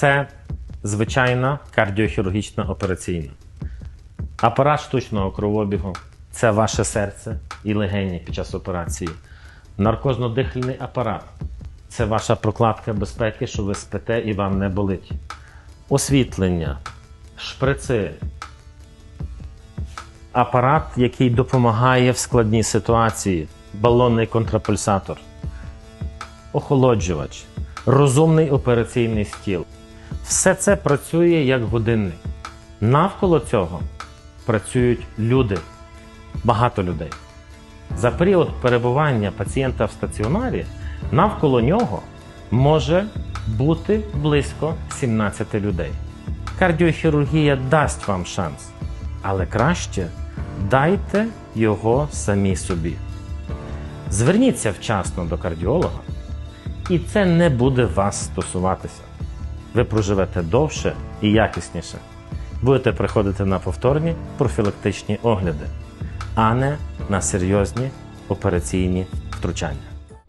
Це звичайна кардіохірургічна операційна. Апарат штучного кровообігу це ваше серце і легені під час операції. Наркозно-дихальний апарат це ваша прокладка безпеки, що ви спите і вам не болить. Освітлення, шприци, апарат, який допомагає в складній ситуації, балонний контрапульсатор, охолоджувач, розумний операційний стіл. Все це працює як годинник. Навколо цього працюють люди, багато людей. За період перебування пацієнта в стаціонарі навколо нього може бути близько 17 людей. Кардіохірургія дасть вам шанс, але краще дайте його самі собі. Зверніться вчасно до кардіолога, і це не буде вас стосуватися. Ви проживете довше і якісніше. Будете приходити на повторні профілактичні огляди, а не на серйозні операційні втручання.